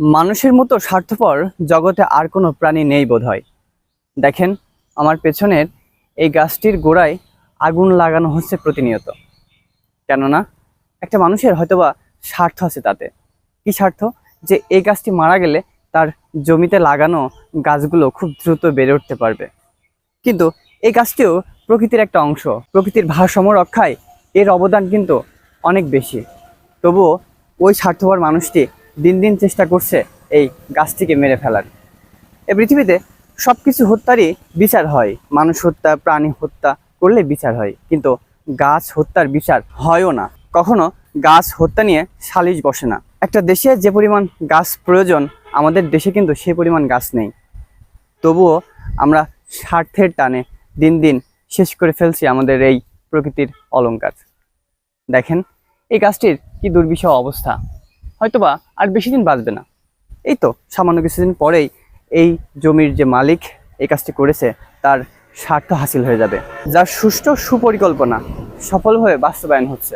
মানুষের মতো স্বার্থপর জগতে আর কোনো প্রাণী নেই বোধহয়। দেখেন, আমার পেছনের এই গাছটির গোড়ায় আগুন লাগানো হচ্ছে প্রতিনিয়ত। কেননা, একটা মানুষের হয়তোবা স্বার্থ আছে তাতে। কি স্বার্থ? যে এই গাছটি মারা গেলে তার জমিতে লাগানো গাছগুলো খুব দ্রুত বেড়ে উঠতে পারবে। কিন্তু এই গাছটিও প্রকৃতির একটা অংশ। প্রকৃতির ভারসাম্য রক্ষায় এর অবদান কিন্তু অনেক বেশি। তবুও ওই স্বার্থপর মানুষটি দিন দিন চেষ্টা করছে এই গাছটিকে মেরে ফেলার। এই পৃথিবীতে সব কিছু হত্যারই বিচার হয়। মানুষ হত্যা, প্রাণী হত্যা করলে বিচার হয়। কিন্তু গাছ হত্যার বিচার হয়ও না। কখনো গাছ হত্যা নিয়ে সালিশ বসে না। একটা দেশে যে পরিমাণ গাছ প্রয়োজন, আমাদের দেশে কিন্তু সেই পরিমাণ গাছ নেই। তবুও আমরা স্বার্থের টানে দিন দিন শেষ করে ফেলছি আমাদের এই প্রকৃতির অলংকার দেখেন, এই গাছটির কি দুর্বিষহ অবস্থা। হয়তোবা আর বেশি দিন বাঁচবে না। এই তো সামান্য কিছুদিন পরেই এই জমির যে মালিক এই কাজটি করেছে, তার স্বার্থ হাসিল হয়ে যাবে। যার সুষ্ঠু সুপরিকল্পনা সফলভাবে বাস্তবায়ন হচ্ছে।